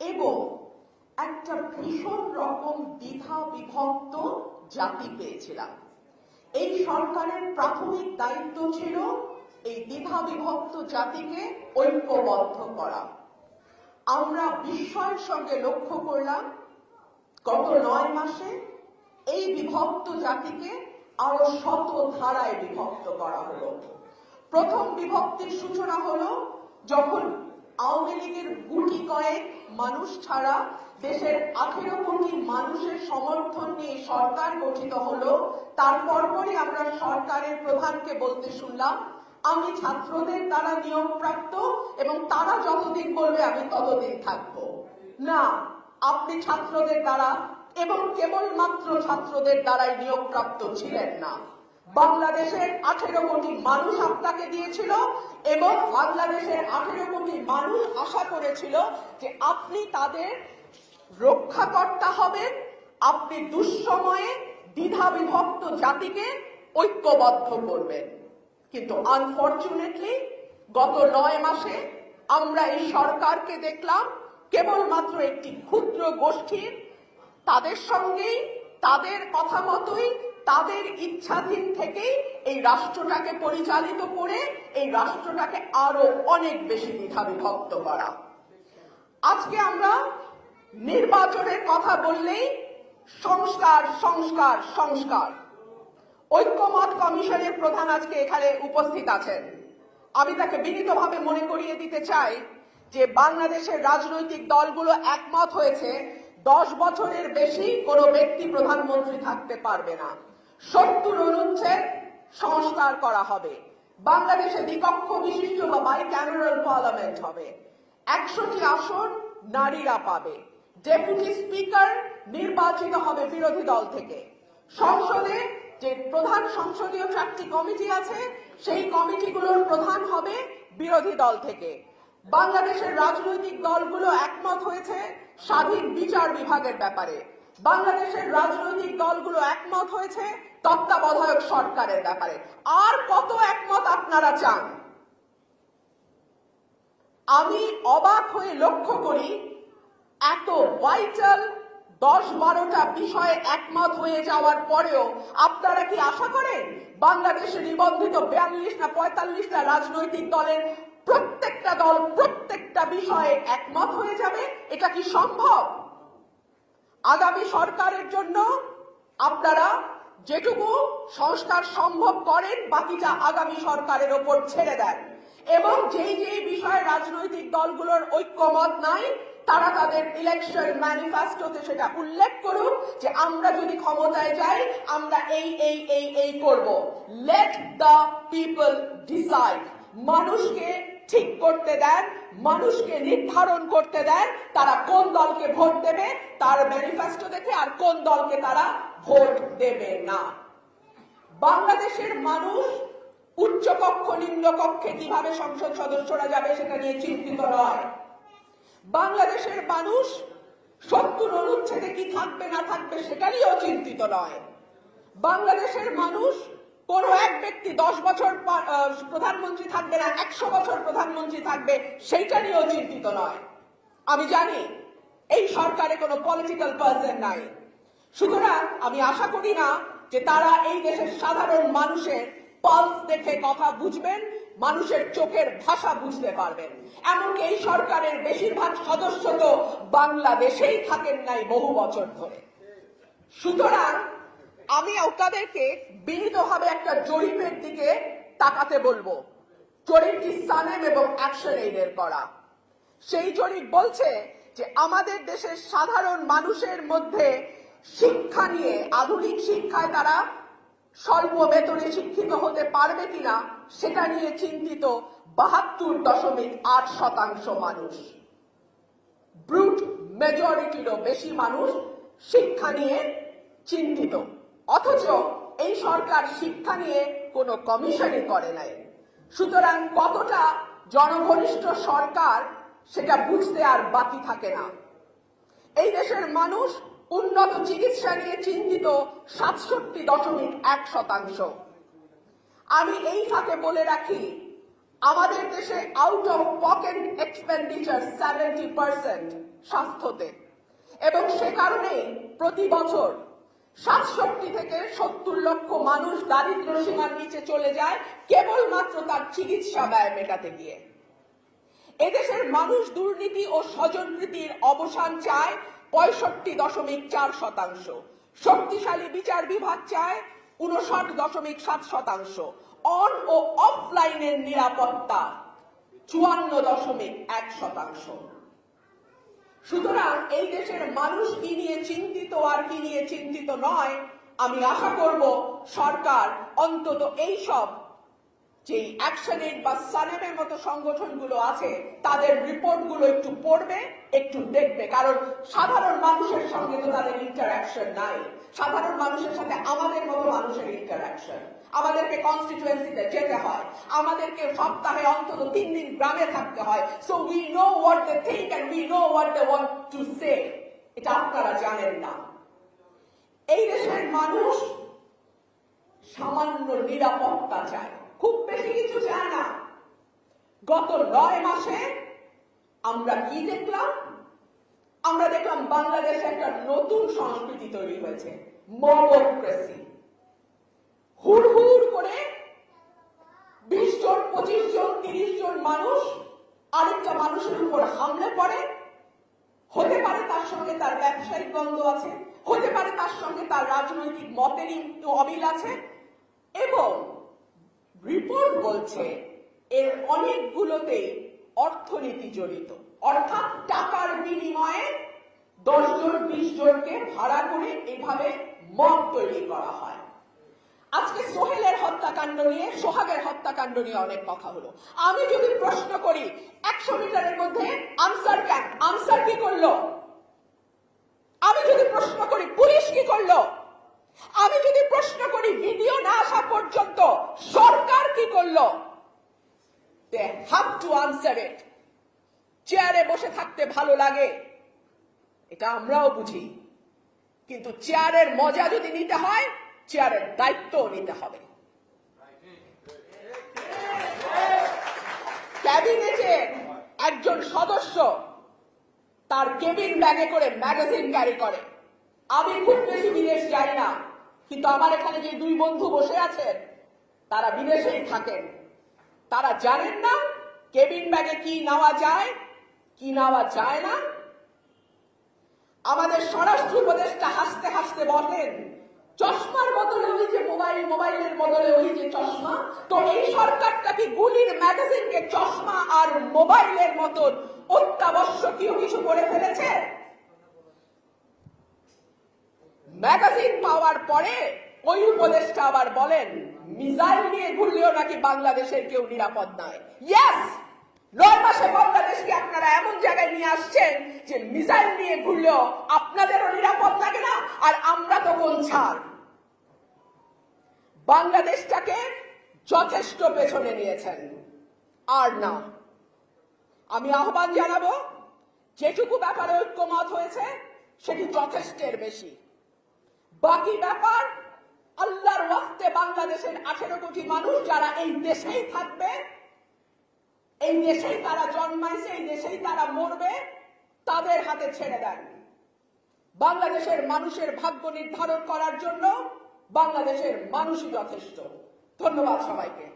এবং একটা ভীষণ রকম দ্বিধা বিভক্ত জাতি পেয়েছিলাম। এই সরকারের প্রাথমিক দায়িত্ব ছিল এই দ্বিধা বিভক্ত জাতিকে ঐক্যবদ্ধ করা। আমরা বিস্ময়ের সঙ্গে লক্ষ্য করলাম, গত নয় মাসে এই বিভক্ত জাতিকে আরও শত ধারায় বিভক্ত করা হলো। প্রথম বিভক্তির সূচনা হলো যখন আওয়ামী লীগের গুটি কয়েক মানুষ ছাড়া দেশের আঠেরো কোটি মানুষের সমর্থন নিয়ে সরকার গঠিত হলো তারপর পরই আমরা সরকারের প্রধানকে বলতে শুনলাম। আমি ছাত্রদের দ্বারা নিয়োগপ্রাপ্ত এবং তারা যতদিন বলবে আমি ততদিন থাকব। না, আপনি ছাত্রদের দ্বারা এবং কেবলমাত্র ছাত্রদের দ্বারাই নিয়োগপ্রাপ্ত ছিলেন না। বাংলাদেশের আঠেরো কোটি মানুষ আপনাকে দিয়েছিল এবং বাংলাদেশের আঠেরো কোটি মানুষ আশা করেছিল যে আপনি তাদের রক্ষাকর্তা হবেন, আপনি দুঃসময়ে দ্বিধা বিভক্ত জাতিকে ঐক্যবদ্ধ করবেন। কিন্তু আনফর্চুনেটলি গত নয় মাসে আমরা এই সরকারকে দেখলাম, কেবলমাত্র একটি ক্ষুদ্র গোষ্ঠীর, তাদের সঙ্গেই, তাদের কথা মতোই তাদের ইচ্ছাধীন থেকেই এই রাষ্ট্রটাকে পরিচালিত করে এই রাষ্ট্রটাকে আরও অনেক বেশি দ্বিধা বিভক্ত করা। আজকে আমরা নির্বাচনের কথা বললেই সংস্কার সংস্কার সংস্কার। ঐক্যমত কমিশনের প্রধান আজকে এখানে উপস্থিত আছেন। আমি তাকে বিনীতভাবে মনে করিয়ে দিতে চাই যে বাংলাদেশের রাজনৈতিক দলগুলো একমত হয়েছে, দশ বছরের বেশি কোনো ব্যক্তি প্রধানমন্ত্রী থাকতে পারবে না। সত্তর অনুচ্ছেদ সংস্কার করা হবে। বাংলাদেশে দ্বিকক্ষ বিশিষ্ট বা বাই ক্যামেরাল পার্লামেন্ট হবে। একশোটি আসন নারীরা পাবে। ডেপুটি স্পিকার নির্বাচিত হবে বিরোধী দল থেকে। সংসদে যে প্রধান সংসদীয় চারটি কমিটি আছে, সেই কমিটিগুলোর প্রধান হবে বিরোধী দল থেকে। বাংলাদেশের রাজনৈতিক দলগুলো একমত হয়েছে স্বাধীন বিচার বিভাগের ব্যাপারে। বাংলাদেশের রাজনৈতিক দলগুলো একমত হয়েছে, তত্ত্বাবধায়ক সরকারের ব্যাপারে। আর কত একমত আপনারা চান? আমি অবাক হয়ে লক্ষ্য করি, এত ভাইটাল দশ বারোটা বিষয়ে একমত হয়ে যাওয়ার পরেও আপনারা কি আশা করেন, বাংলাদেশে নিবন্ধিত বিয়াল্লিশ না পঁয়তাল্লিশটা রাজনৈতিক দলের প্রত্যেকটা দল প্রত্যেকটা বিষয়ে একমত হয়ে যাবে? এটা কি সম্ভব? আগামী সরকারের জন্য আপনারা যেটুকু সংস্কার সম্ভব করেন, বাকিটা আগামী সরকারের ওপর ছেড়ে দেন। এবং যেই যেই বিষয়ে রাজনৈতিক দলগুলোর ঐক্যমত নাই, তারা তাদের ইলেকশন ম্যানিফেস্টোতে সেটা উল্লেখ করুক যে আমরা যদি ক্ষমতায় যাই, আমরা এই এই এই এই করব। লেট দ্য পিপল ডিসাইড মানুষকে ঠিক করতে দেন মানুষকে নির্ধারণ করতে দেন তারা কোন দলকে ভোট দেবে, তার ম্যানিফেস্টো দেখে আর কোন দলকে তারা ভোট দেবে না। বাংলাদেশের মানুষ উচ্চ কক্ষ, নিম্ন কক্ষে কীভাবে সংসদ সদস্যরা যাবে সেটা নিয়ে চিন্তিত নয়। বাংলাদেশের মানুষ সত্তর অনুচ্ছেদে কি থাকবে না থাকবে সেটা নিয়েও চিন্তিত নয়। বাংলাদেশের মানুষ কোন ব্যক্তি দশ বছর প্রধানমন্ত্রী থাকবে না, একশো বছর প্রধানমন্ত্রী থাকবে, সেইটা নিয়েও চিন্তিত নয়। আমি জানি এই সরকারে কোনো পলিটিক্যাল পার্সন নাই। সুতরাং আমি আশা করি না যে তারা এই দেশের সাধারণ মানুষের পালস দেখে কথা বুঝবেন, মানুষের চোখের ভাষা বুঝতে পারবেন। এমনকি এই সরকারের বেশিরভাগ সদস্য তো বাংলাদেশেই থাকেন নাই বহু বছর ধরে। সুতরাং আমি আপনাদেরকে বিনীতভাবে একটা জরিপের দিকে তাকাতে বলব। জরিপটি সানেম এবং অ্যাকশন এইডের করা। সেই জরিপ বলছে যে আমাদের দেশের সাধারণ মানুষের মধ্যে শিক্ষা নিয়ে আধুনিক শিক্ষায় তারা স্বল্প বেতনে শিক্ষিত হতে পারবে কিনা, সেটা নিয়ে চিন্তিত বাহাত্তর দশমিক আট শতাংশ মানুষ। ব্রুট মেজরিটিরও বেশি মানুষ শিক্ষা নিয়ে চিন্তিত। অথচ এই সরকার শিক্ষা নিয়ে কোনো কমিশনই করে নাই। সুতরাং কতটা জনঘনিষ্ঠ সরকার সেটা বুঝতে আর বাকি থাকে না। এই দেশের মানুষ উন্নত চিকিৎসা নিয়ে চিন্তিত সাতষট্টি দশমিক এক শতাংশ। আমি এই ফাঁকে বলে রাখি, আমাদের দেশে out of pocket expenditure seventy percent স্বাস্থ্যতে। এবং সে কারণে প্রতি বছর সাতষট্টি থেকে সত্তর লক্ষ মানুষ দারিদ্র সীমার নিচে চলে যায়, কেবলমাত্র তার চিকিৎসা ব্যয় মেটাতে গিয়ে। এদেশের মানুষ দুর্নীতি ও স্বজনপ্রীতির অবসান চায় পঁয়ষট্টি দশমিক চার শতাংশ। শক্তিশালী বিচার বিভাগ চায় উনষাট দশমিক সাত শতাংশ। অন ও অফলাইনের নিরাপত্তা চুয়ান্ন দশমিক এক শতাংশ। সুতরাং এই দেশের মানুষ কি নিয়ে চিন্তিত আর কি নিয়ে চিন্তিত নয়, আমি আশা করব সরকার অন্তত এই সব যে অ্যাকশন এইড বা সালেমের মতো সংগঠনগুলো আছে, তাদের রিপোর্টগুলো একটু পড়বে, একটু দেখবে। কারণ সাধারণ মানুষের সঙ্গে তো তাদের ইন্টারাকশন নাই। সাধারণ মানুষের সাথে আমাদের মতো মানুষের ইন্টারাকশন আমাদেরকে কনস্টিটুয়েন্সিতে যেতে হয়। আমাদেরকে সপ্তাহে অন্তত তিন দিন গ্রামে থাকতে হয়। So we know what they think and we know what they want to say এটা আপনারা জানেন না। এই দেশের মানুষ সামান্য নিরাপত্তা চায়। খুব বেশি কিছু চায় না। গত নয় মাসে আমরা কি দেখলাম? আমরা দেখলাম বাংলাদেশে একটা নতুন সংস্কৃতি তৈরি হয়েছে মবোক্রেসি হুড় করে বিশ জন, পঁচিশ জন, তিরিশ জন মানুষ আরেকটা মানুষের উপর হামলে পড়ে হতে পারে তার সঙ্গে তার ব্যবসায়িক দ্বন্দ্ব আছে, হতে পারে তার সঙ্গে তার রাজনৈতিক মতের অমিল আছে। এবং রিপোর্ট বলছে, এর অনেকগুলোতে অর্থনীতি জড়িত। অর্থাৎ টাকার বিনিময়ে দশ জন বিশ জনকে ভাড়া করে এভাবে মদ তৈরি করা হয়। আজকে সোহেলের হত্যাকাণ্ড নিয়ে, সোহাগের হত্যাকাণ্ড নিয়ে অনেক কথা হলো। আমি যদি প্রশ্ন করি, একশো মিটারের মধ্যে আনসার ক্যাম্প আনসার কি করল? আমি যদি প্রশ্ন করি, পুলিশ কি করল? আমি যদি প্রশ্ন করি, ভিডিও না আসা পর্যন্ত সরকার কি করল? They have to answer it চেয়ারে বসে থাকতে ভালো লাগে। এটা আমরাও বুঝি। কিন্তু চেয়ারের মজা যদি নিতে হয় চেয়ারের দায়িত্বও নিতে হবে। ক্যাবিনেটের একজন সদস্য, তার কেবিন ব্যাগে করে ম্যাগাজিন ক্যারি করে। আমি খুব বেশি বিদেশ যাই না, কিন্তু আমার এখানে যে দুই বন্ধু বসে আছেন, তারা বিদেশেই থাকেন। তারা জানেন না কেবিন ব্যাগে কি নেওয়া যায়, কি নেওয়া যায় না। আমাদের স্বরাষ্ট্র উপদেশটা হাসতে হাসতে বলেন, চশমার বদলে ওই যে মোবাইল, মোবাইলের বদলে ওই যে চশমা। তো এই সরকারটা কি গুলির ম্যাগাজিনকে চশমা আর মোবাইলের মতন অত্যাবশ্যকীয় কিছু করে ফেলেছে? ম্যাগাজিন পাওয়ার পরে ওই উপদেশটা আবার বলেন মিসাইল নিয়ে ঘুরলেও নাকি বাংলাদেশের কেউ নিরাপদ নয়। ইয়েস নয় মাসে বাংলাদেশকে আপনারা এমন জায়গায় নিয়ে আসছেন যে মিসাইল নিয়ে ঘুরলেও আপনাদেরও নিরাপদ লাগে না? আর আমরা তো কোন ছাড় বাংলাদেশটাকে যথেষ্ট পেছনে নিয়েছেন। আর না। আমি আহ্বান জানাব, যেটুকু ব্যাপারে ঐক্যমত হয়েছে, সেটি যথেষ্টের বেশি। বাকি ব্যাপার আল্লাহর ওয়াক্তে বাংলাদেশের আঠেরো কোটি মানুষ যারা এই দেশেই থাকবে, এই দেশেই তারা জন্মাইছে, এই দেশেই তারা মরবে, তাদের হাতে ছেড়ে দেন। বাংলাদেশের মানুষের ভাগ্য নির্ধারণ করার জন্য বাংলাদেশের মানুষই যথেষ্ট। ধন্যবাদ সবাইকে।